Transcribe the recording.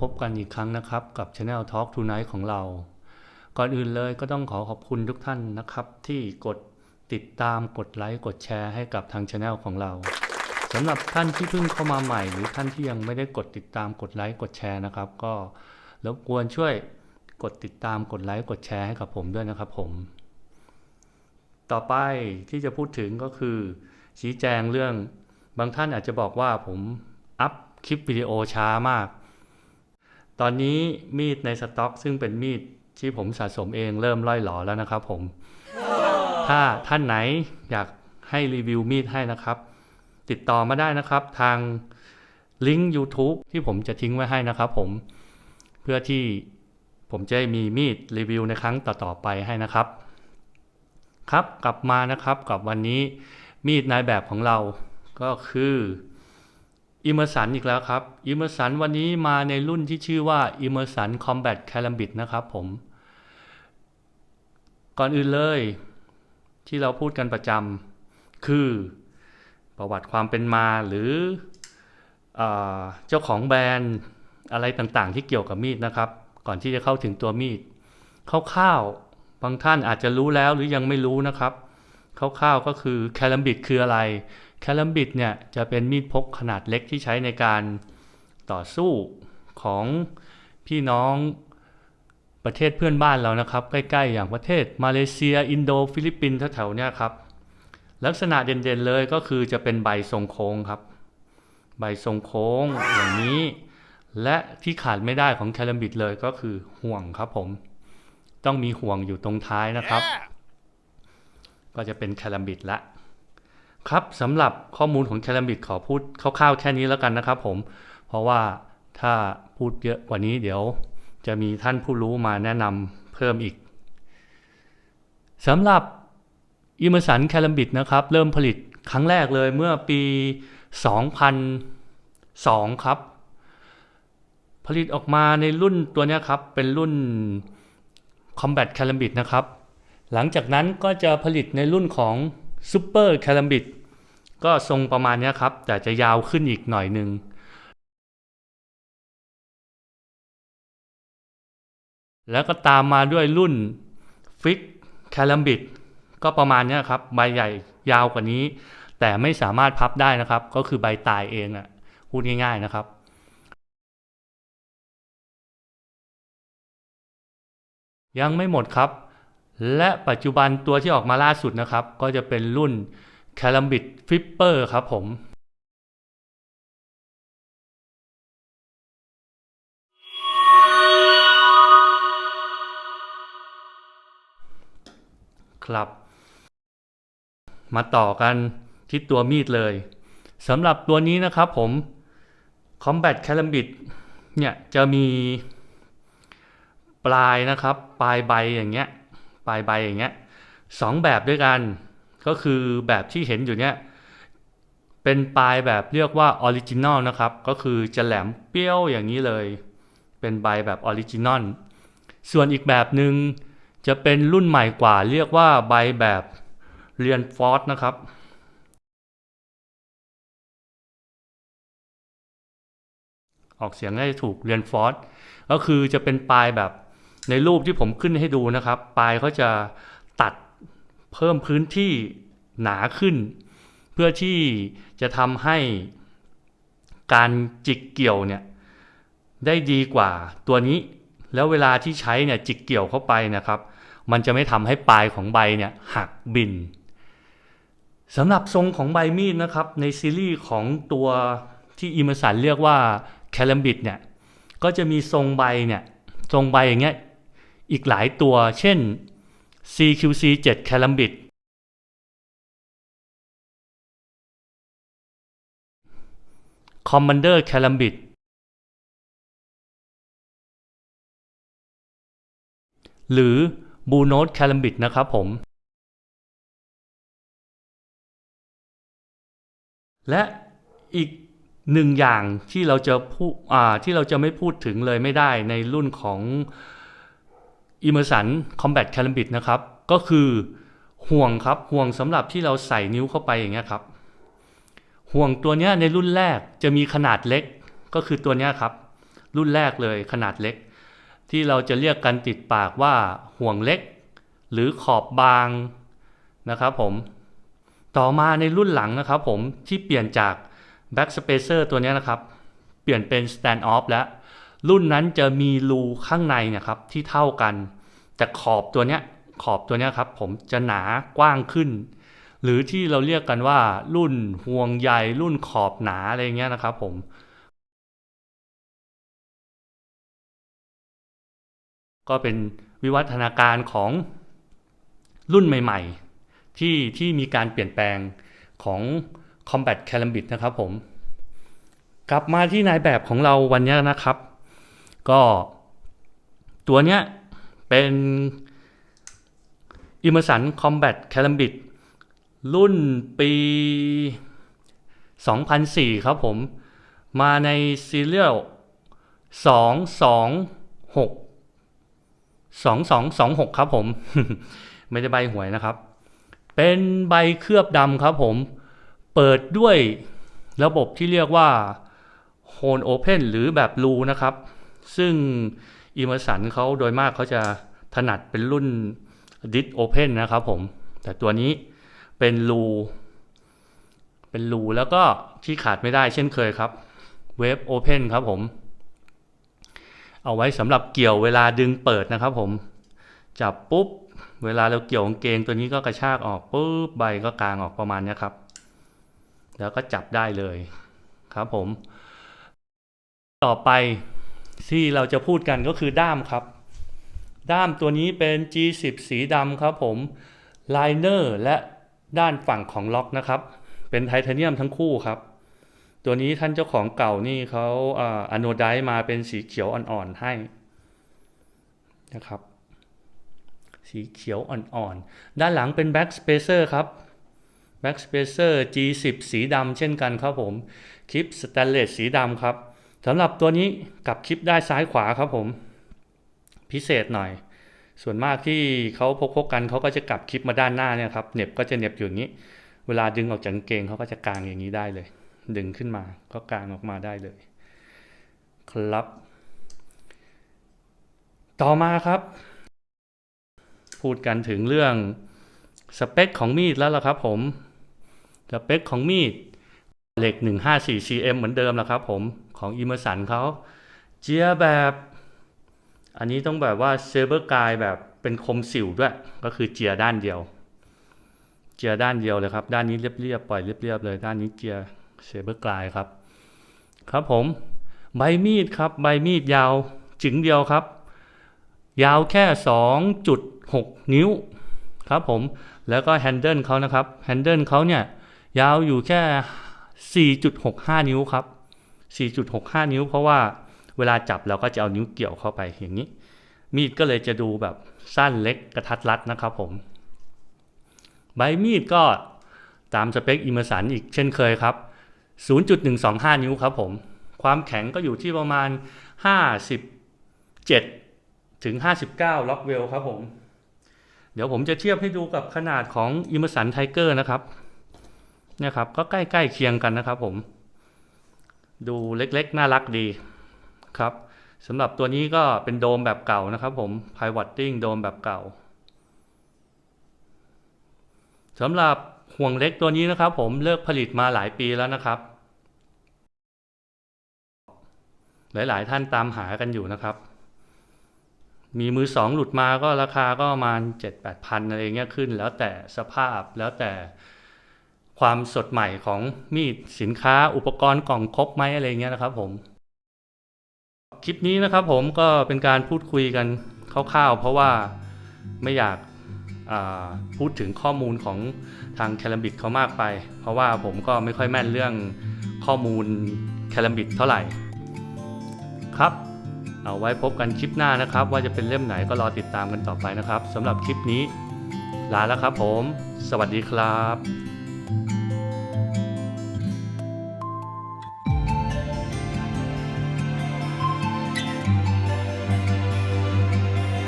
พบกันอีกครั้งนะครับ กับ Channel Talk Tonight ของเรา ก่อนอื่นเลยก็ต้องขอขอบคุณทุกท่านนะครับ ที่กดติดตามกดไลค์กดแชร์ให้กับทาง Channel ของเราสำหรับท่านที่เพิ่งเข้ามาใหม่ หรือท่านที่ยังไม่ได้กดติดตามกดไลค์กดแชร์นะครับ ก็รบกวนช่วยกดติดตามกดไลค์กดแชร์ให้กับผมด้วยนะครับผม ต่อไปที่จะพูดถึงก็คือ ชี้แจงเรื่อง บางท่านอาจจะบอกว่าผมอัพคลิปวิดีโอช้ามาก ตอนนี้มีดในสต็อก ซึ่งเป็นมีดที่ผมสะสมเองเริ่มล่อยหลอแล้วนะครับผม ถ้าท่านไหนอยากให้รีวิวมีดให้นะครับ ติดต่อมาได้นะครับทางลิงก์ YouTube ที่ผมจะทิ้งไว้ให้นะครับผม เพื่อที่ผมจะได้มีมีดรีวิวในครั้งต่อๆไปให้นะครับ ครับกลับมานะครับกับวันนี้มีดนายแบบของเราก็คือ อิมเมอร์สันอีกแล้วครับอิมเมอร์สันวันนี้มาในรุ่นที่ชื่อว่าอิมเมอร์สันคอมแบทแคลมบิดนะครับผม ก่อนอื่นเลย ที่เราพูดกันประจำคือประวัติความเป็นมาหรือเอเจ้าของแบรนด์อะไรต่างๆ ที่เกี่ยวกับมีดนะครับ ก่อนที่จะเข้าถึงตัวมีดคร่าวๆบางท่านอาจจะรู้แล้วหรือยังไม่รู้นะครับ คร่าวๆก็คือแคลมบิดคืออะไร แคลมบิดเนี่ยจะเป็นมีดพกขนาดเล็กที่ใช้ในการต่อสู้ของพี่น้องประเทศเพื่อนบ้านเรานะครับ ใกล้ๆ อย่างประเทศมาเลเซีย อินโดฟิลิปปินส์แถวๆเนี่ยครับ ลักษณะเด่นๆเลยก็คือจะเป็นใบทรงโค้งครับ ใบทรงโค้งอย่างนี้ และที่ขาดไม่ได้ของแคลมบิดเลยก็คือห่วงครับผม ต้องมีห่วงอยู่ตรงท้ายนะครับ ก็จะเป็นแคลมบิดละครับสำหรับข้อมูลของแคลมบิดขอพูดคร่าวๆแค่นี้แล้วกันนะครับผม เพราะว่าถ้าพูดเยอะกว่านี้เดี๋ยวจะมีท่านผู้รู้มาแนะนำเพิ่มอีกสำหรับอิมเมอร์สันแคลมบิดนะครับ เริ่มผลิตครั้งแรกเลยเมื่อปี 2002 ครับ ผลิตออกมาในรุ่นตัวนี้ครับ เป็นรุ่น Combat c a l a m b i t นะครับ หลังจากนั้นก็จะผลิตในรุ่นของ Super c a l a m b i t ก็ทรงประมาณนี้ครับ แต่จะยาวขึ้นอีกหน่อยหนึ่งแล้วก็ตามมาด้วยรุ่น Fix c a l a m b i t ก็ประมาณนี้ครับ ใบใหญ่ยาวกว่านี้ แต่ไม่สามารถพับได้นะครับ ก็คือใบตายเองอะ่ะพูดง่ายๆนะครับ ยังไม่หมดครับ และปัจจุบันตัวที่ออกมาล่าสุดนะครับ ก็จะเป็นรุ่น c a l a m b i t Flipper ครับผมครับ มาต่อกันที่ตัวมีดเลยสำหรับตัวนี้นะครับผม Combat c a l a m b i t เนี่ยจะมีปลายนะครับ ปลายใบอย่างเงี้ย ปลายใบอย่างเงี้ยสองแบบด้วยกัน ก็คือแบบที่เห็นอยู่เนี้ยเป็นปลายแบบเรียกว่าออริจินอลนะครับ ก็คือจะแหลมเปรี้ยวอย่างนี้เลย เป็นใบแบบออริจินอลส่วนอีกแบบหนึ่งจะเป็นรุ่นใหม่กว่า เรียกว่าใบแบบเรียนฟอสนะครับออกเสียงให้ถูกเรียนฟอสก็คือจะเป็นปลายแบบ ในรูปที่ผมขึ้นให้ดูนะครับ ปลายเขาจะตัดเพิ่มพื้นที่หนาขึ้น เพื่อที่จะทำให้การจิกเกี่ยวเนี่ยได้ดีกว่าตัวนี้ แล้วเวลาที่ใช้เนี่ยจิกเกี่ยวเข้าไปนะครับ มันจะไม่ทำให้ปลายของใบเนี่ยหักบินสำหรับทรงของใบมีดนะครับ ในซีรีส์ของตัวที่อิมเมอร์สันเรียกว่าแคลมบิดเนี่ยก็จะมีทรงใบเนี่ยทรงใบอย่างเงี้ย อีกหลายตัว เช่น CQC 7 c a l a m b i t Commander c a l a m b i t หรือ Blue Note c a l a m b i t นะครับผม และอีกหนึ่งอย่างที่เราจะพูดที่เราจะไม่พูดถึงเลยไม่ได้ในรุ่นของ i m m e r s o n Combat c a l a m b i t นะครับ ก็คือห่วงครับห่วงสำหรับที่เราใส่นิ้วเข้าไปอย่างเงี้ยครับ ห่วงตัวเนี้ยในรุ่นแรกจะมีขนาดเล็กก็คือตัวเนี้ยครับ รุ่นแรกเลยขนาดเล็ก ที่เราจะเรียกกันติดปากว่าห่วงเล็ก หรือขอบบางนะครับผมต่อมาในรุ่นหลังนะครับผมที่เปลี่ยนจาก Back Spacer ตัวเนี้ยนะครับ เปลี่ยนเป็น Stand Off แล้ว รุ่นนั้นจะมีรูข้างในเนะครับที่เท่ากัน แต่ขอบตัวเนี้ยขอบตัวเนี้ยครับผมจะหนากว้างขึ้น หรือที่เราเรียกกันว่ารุ่นห่วงใยรุ่นขอบหนาอะไรเงี้ยนะครับผมก็เป็นวิวัฒนาการของรุ่นใหม่ ๆ ที่ที่มีการเปลี่ยนแปลงของ Combat Calambit นะครับผม กลับมาที่นายแบบของเราวันนี้นะครับ ก็ตัวเนี้ย เป็น i m m e r s o n Combat Calambit รุ่นปี 2004 ครับผม มาใน Serial 226 2226 ครับผม ไม่ได้ใบหวยนะครับ เป็นใบเคลือบดำครับผม เปิดด้วยระบบที่เรียกว่า Hone Open หรือแบบรูนะครับ ซึ่ง i m m e r s o n เขาโดยมากเขาจะถนัดเป็นรุ่น d i s Open นนะครับผม แต่ตัวนี้เป็นรูเป็นรูแล้วก็ที่ขาดไม่ได้เช่นเคยครับ Wave Open ครับผม เอาไว้สำหรับเกี่ยวเวลาดึงเปิดนะครับผม จับปุ๊บ เวลาเราเกี่ยวกางเกงตัวนี้ก็กระชากออกปุ๊บใบก็กลางออกประมาณนี้ครับ แล้วก็จับได้เลยครับผม ต่อไป ที่เราจะพูดกันก็คือด้ามครับ ด้ามตัวนี้เป็น G10 สีดำครับผมไลเนอร์และด้านฝั่งของล็อกนะครับ เป็นไทเทเนียมทั้งคู่ครับ ตัวนี้ท่านเจ้าของเก่านี่เขาอโนไดมาเป็นสีเขียวอ่อนๆให้นะครับ สีเขียวอ่อนๆ ด้านหลังเป็น Back Spacer ครับ Back Spacer G10 สีดำเช่นกันครับผม คลิปสแตนเลสสีดำครับ สำหรับตัวนี้กลับคลิปได้ซ้ายขวาครับผม พิเศษหน่อย ส่วนมากที่เขาพกพกกันเขาก็จะกลับคลิปมาด้านหน้าเนี่ยครับเน็บก็จะเน็บอยู่อย่างนี้ เวลาดึงออกจากกางเกงเขาก็จะกางอย่างนี้ได้เลย ดึงขึ้นมาก็กางออกมาได้เลย ครับ ต่อมาครับ พูดกันถึงเรื่องสเปคของมีดแล้วล่ะครับผมสเปคของมีดเหล็ก 154 cm เหมือนเดิมแล้วครับผม ของ i m m e r s o n เขาเจียแบบ อันนี้ต้องแบบว่าเซเบอร์กายแบบเป็นคมสิวด้วย ก็คือเจียด้านเดียว เจียด้านเดียวเลยครับ ด้านนี้เรียบๆปล่อยเรียบๆเลยด้านนี้เจียเซเบอร์กายครับ ครับผมใบมีดครับ ใบมีดยาวจึงเดียวครับ ยาวแค่ 2.6 นิ้วครับผมแล้วก็แฮนเดิลเขานะครับแฮนเดิลเขาเนี่ยยาวอยู่แค่ 4.65 นิ้วครับ 4.65 นิ้ว เพราะว่าเวลาจับเราก็จะเอานิ้วเกี่ยวเข้าไปอย่างนี้ มีดก็เลยจะดูแบบสั้นเล็กกระทัดรัดนะครับผม ใบมีดก็ตามสเปคอิมเมอร์สันอีกเช่นเคยครับ 0.125 นิ้วครับผม ความแข็งก็อยู่ที่ประมาณ 57 ถึง 59 ล็อกเวลครับผม เดี๋ยวผมจะเทียบให้ดูกับขนาดของอิมเมอร์สันไทเกอร์นะครับเนี่ยครับ ก็ใกล้ๆเคียงกันนะครับผม ดูเล็กๆ น่ารักดีครับสำหรับตัวนี้ก็เป็นโดมแบบเก่านะครับผม Pivoting โดมแบบเก่าสำหรับห่วงเล็กตัวนี้นะครับ ผมเลิกผลิตมาหลายปีแล้วนะครับ หลายๆ ท่านตามหากันอยู่นะครับ มีมือสองหลุดมาก็ราคาก็ประมาณ 7-8พันอะไรเงี้ยขึ้น แล้วแต่สภาพแล้วแต่ ความสดใหม่ของมีดสินค้าอุปกรณ์กล่องครบไหมอะไรเงี้ยนะครับผม คลิปนี้นะครับผมก็เป็นการพูดคุยกันคร่าวๆ เพราะว่าไม่อยากพูดถึงข้อมูลของทางแคลมบิดเขามากไป เพราะว่าผมก็ไม่ค่อยแม่นเรื่องข้อมูลแคลมบิดเท่าไหร่ ครับ เอาไว้พบกันคลิปหน้านะครับ ว่าจะเป็นเล่มไหนก็รอติดตามกันต่อไปนะครับสำหรับคลิปนี้ลาแล้วครับผม สวัสดีครับ